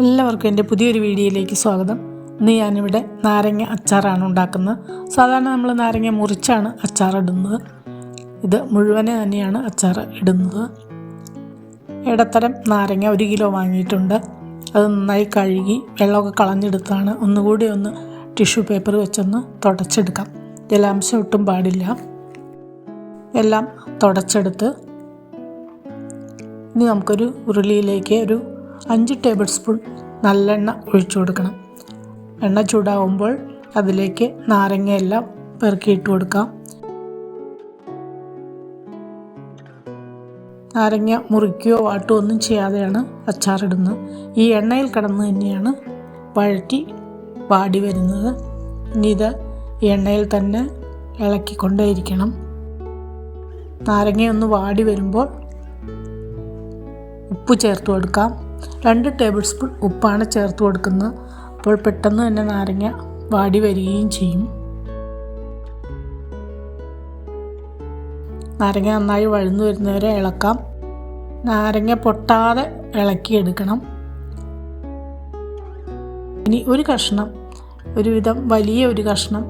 എല്ലാവർക്കും എന്റെ പുതിയൊരു വീഡിയോയിലേക്ക് സ്വാഗതം. ഇന്ന് ഞാനിവിടെ നാരങ്ങ അച്ചാറാണ് ഉണ്ടാക്കുന്നത്. സാധാരണ നമ്മൾ നാരങ്ങ മുറിച്ചാണ് അച്ചാർ ഇടുന്നത്. ഇത് മുഴുവനെ തന്നെയാണ് അച്ചാർ ഇടുന്നത്. ഇടത്തരം നാരങ്ങ ഒരു കിലോ വാങ്ങിയിട്ടുണ്ട്. അത് നന്നായി കഴുകി വെള്ളമൊക്കെ കളഞ്ഞെടുത്താണ് ഒന്നുകൂടി ഒന്ന് ടിഷ്യൂ പേപ്പർ വെച്ചൊന്ന് തുടച്ചെടുക്കാം. ജലാംശം ഒട്ടും പാടില്ല. എല്ലാം തുടച്ചെടുത്ത് ഇനി നമുക്കൊരു ഉരുളിയിലേക്ക് ഒരു അഞ്ച് ടേബിൾ സ്പൂൺ നല്ലെണ്ണ ഒഴിച്ചു കൊടുക്കണം. എണ്ണ ചൂടാവുമ്പോൾ അതിലേക്ക് നാരങ്ങയെല്ലാം പെറുക്കിയിട്ട് കൊടുക്കാം. നാരങ്ങ മുറിക്കുകയോ വാട്ടുകയോ ഒന്നും ചെയ്യാതെയാണ് അച്ചാറിടുന്നത്. ഈ എണ്ണയിൽ കിടന്ന് തന്നെയാണ് വഴറ്റി വാടി വരുന്നത്. ഇനി ഇത് എണ്ണയിൽ തന്നെ ഇളക്കിക്കൊണ്ടേയിരിക്കണം. നാരങ്ങയൊന്ന് വാടി വരുമ്പോൾ ഉപ്പ് ചേർത്ത് കൊടുക്കാം. രണ്ട് ടേബിൾ സ്പൂൺ ഉപ്പാണ് ചേർത്ത് കൊടുക്കുന്നത്. അപ്പോൾ പെട്ടെന്ന് തന്നെ നാരങ്ങ വാടി വരികയും ചെയ്യും. നാരങ്ങ നന്നായി വഴന്നു വരുന്നവരെ ഇളക്കാം. നാരങ്ങ പൊട്ടാതെ ഇളക്കിയെടുക്കണം. ഇനി ഒരു കഷ്ണം ഒരുവിധം വലിയ ഒരു കഷ്ണം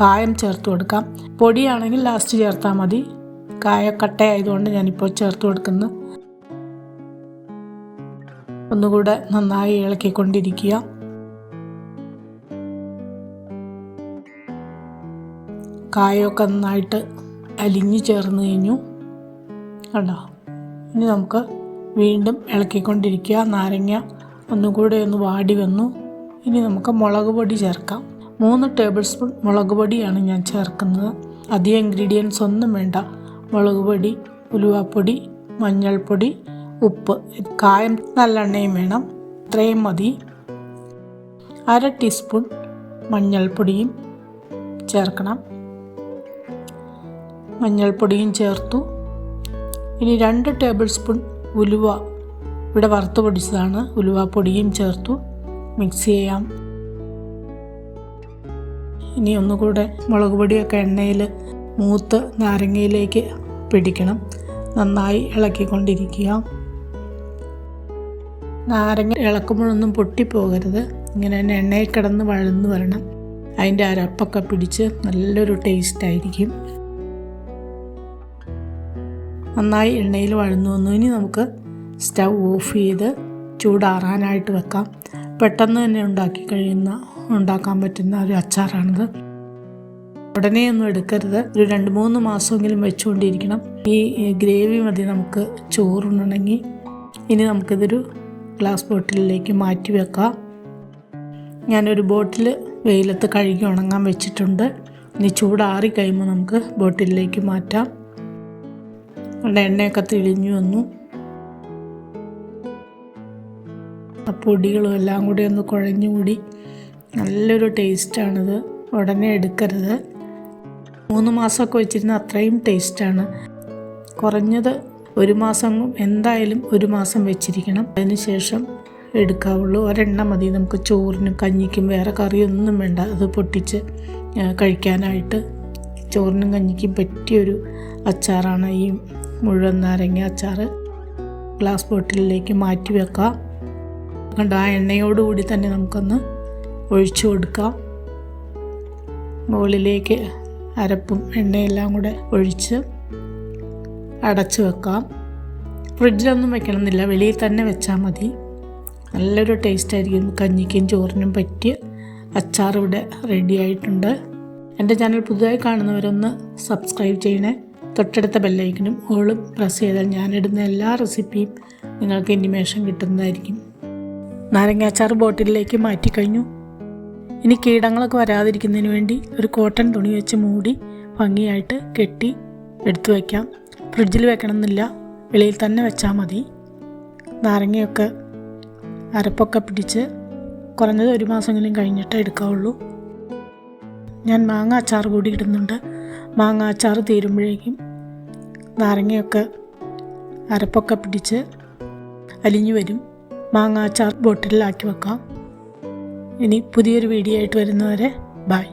കായം ചേർത്ത് കൊടുക്കാം. പൊടിയാണെങ്കിൽ ലാസ്റ്റ് ചേർത്താൽ മതി. കായ കട്ടയായതുകൊണ്ട് ഞാനിപ്പോൾ ചേർത്ത് കൊടുക്കുന്നത് ഒന്നുകൂടെ നന്നായി ഇളക്കിക്കൊണ്ടിരിക്കുക. കായൊക്കെ നന്നായിട്ട് അലിഞ്ഞു ചേർന്ന് കഴിഞ്ഞു. കണ്ടോ? ഇനി നമുക്ക് വീണ്ടും ഇളക്കിക്കൊണ്ടിരിക്കുക. നാരങ്ങ ഒന്നുകൂടെ ഒന്ന് വാടി വന്നു. ഇനി നമുക്ക് മുളക് പൊടി ചേർക്കാം. മൂന്ന് ടേബിൾ സ്പൂൺ മുളക് പൊടിയാണ് ഞാൻ ചേർക്കുന്നത്. അധികം ഇൻഗ്രീഡിയൻസ് ഒന്നും വേണ്ട. മുളക് പൊടി ഉലുവാപ്പൊടി മഞ്ഞൾപ്പൊടി ഉപ്പ് കായം നല്ലെണ്ണയും വേണം. ഇത്രയും മതി. അര ടീസ്പൂൺ മഞ്ഞൾപ്പൊടിയും ചേർക്കണം. മഞ്ഞൾപ്പൊടിയും ചേർത്തു. ഇനി രണ്ട് ടേബിൾ സ്പൂൺ ഉലുവ. ഇവിടെ വറുത്ത് പൊടിച്ചതാണ്. ഉലുവപ്പൊടിയും ചേർത്തു. മിക്സ് ചെയ്യാം. ഇനി ഒന്നുകൂടെ മുളക് പൊടിയൊക്കെ എണ്ണയിൽ മൂത്ത് നാരങ്ങയിലേക്ക് പിടിക്കണം. നന്നായി ഇളക്കിക്കൊണ്ടിരിക്കുക. നാരങ്ങ ഇളക്കുമ്പോഴൊന്നും പൊട്ടിപ്പോകരുത്. ഇങ്ങനെ തന്നെ എണ്ണയിൽ കിടന്ന് വഴന്ന് വരണം. അതിന്റെ അരപ്പൊക്കെ പിടിച്ച് നല്ലൊരു ടേസ്റ്റ് ആയിരിക്കും. നന്നായി എണ്ണയിൽ വഴന്നു വന്നു. ഇനി നമുക്ക് സ്റ്റൗ ഓഫ് ചെയ്ത് ചൂടാറാനായിട്ട് വെക്കാം. പെട്ടെന്ന് തന്നെ ഉണ്ടാക്കി കഴിയുന്ന ഉണ്ടാക്കാൻ പറ്റുന്ന ഒരു അച്ചാറാണിത്. ഉടനെ ഒന്നും എടുക്കരുത്. ഒരു രണ്ട് മൂന്ന് മാസമെങ്കിലും വെച്ചുകൊണ്ടിരിക്കണം. ഈ ഗ്രേവി മതി നമുക്ക്. ചോറുണ്ടെങ്കിൽ ഇനി നമുക്കിതൊരു ഗ്ലാസ് ബോട്ടിലിലേക്ക് മാറ്റി വെക്കാം. ഞാനൊരു ബോട്ടിൽ വെയിലത്ത് കഴുകി ഉണങ്ങാൻ വെച്ചിട്ടുണ്ട്. ഇനി ചൂടാറി കഴിയുമ്പോൾ നമുക്ക് ബോട്ടിലേക്ക് മാറ്റാം. അവിടെ എണ്ണയൊക്കെ തിളിഞ്ഞു വന്നു. ആ പൊടികളും എല്ലാം കൂടി ഒന്ന് കുഴഞ്ഞുകൂടി നല്ലൊരു ടേസ്റ്റാണിത്. ഉടനെ എടുക്കരുത്. മൂന്ന് മാസമൊക്കെ വെച്ചിരുന്ന അത്രയും ടേസ്റ്റാണ്. കുറഞ്ഞത് ഒരു മാസം എന്തായാലും ഒരു മാസം വെച്ചിരിക്കണം. അതിന് ശേഷം എടുക്കാവുള്ളൂ. ഒരെണ്ണ മതി. നമുക്ക് ചോറിനും കഞ്ഞിക്കും വേറെ കറിയൊന്നും വേണ്ട. അത് പൊട്ടിച്ച് കഴിക്കാനായിട്ട് ചോറിനും കഞ്ഞിക്കും പറ്റിയൊരു അച്ചാറാണ് ഈ മുഴുവൻ നാരങ്ങ അച്ചാർ ഗ്ലാസ് ബോട്ടിലിലേക്ക് മാറ്റി വെക്കാം. കണ്ട? ആ എണ്ണയോടുകൂടി തന്നെ നമുക്കൊന്ന് ഒഴിച്ചു കൊടുക്കാം. മുകളിലേക്ക് അരപ്പും എണ്ണയെല്ലാം കൂടെ ഒഴിച്ച് അടച്ചു വെക്കാം. ഫ്രിഡ്ജിലൊന്നും വെക്കണമെന്നില്ല. വെളിയിൽ തന്നെ വെച്ചാൽ മതി. നല്ലൊരു ടേസ്റ്റ് ആയിരിക്കും. കഞ്ഞിക്കും ചോറിനും പറ്റിയ അച്ചാർ ഇവിടെ റെഡി ആയിട്ടുണ്ട്. എന്റെ ചാനൽ പുതുതായി കാണുന്നവരൊന്ന് സബ്സ്ക്രൈബ് ചെയ്യണേ. തൊട്ടടുത്ത ബെല്ലൈക്കനും ഓളും പ്രസ് ചെയ്താൽ ഞാനിടുന്ന എല്ലാ റെസിപ്പിയും നിങ്ങൾക്ക് ഇന്റിമേഷൻ കിട്ടുന്നതായിരിക്കും. നാരങ്ങ അച്ചാർ ബോട്ടിലേക്ക് മാറ്റി കഴിഞ്ഞു. ഇനി കീടങ്ങളൊക്കെ വരാതിരിക്കുന്നതിന് വേണ്ടി ഒരു കോട്ടൺ തുണി വെച്ച് മൂടി ഭംഗിയായിട്ട് കെട്ടി എടുത്തു വയ്ക്കാം ഫ്രിഡ്ജിൽ വെക്കണമെന്നില്ല. വെളിയിൽ തന്നെ വെച്ചാൽ മതി. നാരങ്ങയൊക്കെ അരപ്പൊക്കെ പിടിച്ച് കുറഞ്ഞത് ഒരു മാസമെങ്കിലും കഴിഞ്ഞിട്ടേ എടുക്കാവുള്ളൂ. ഞാൻ മാങ്ങ അച്ചാർ കൂടി ഇടുന്നുണ്ട്. മാങ്ങ അച്ചാർ തീരുമ്പോഴേക്കും നാരങ്ങയൊക്കെ അരപ്പൊക്കെ പിടിച്ച് അലിഞ്ഞു വരും. മാങ്ങ അച്ചാർ ബോട്ടിലാക്കി വെക്കാം. ഇനി പുതിയൊരു വീഡിയോ ആയിട്ട് വരുന്നവരെ ബൈ.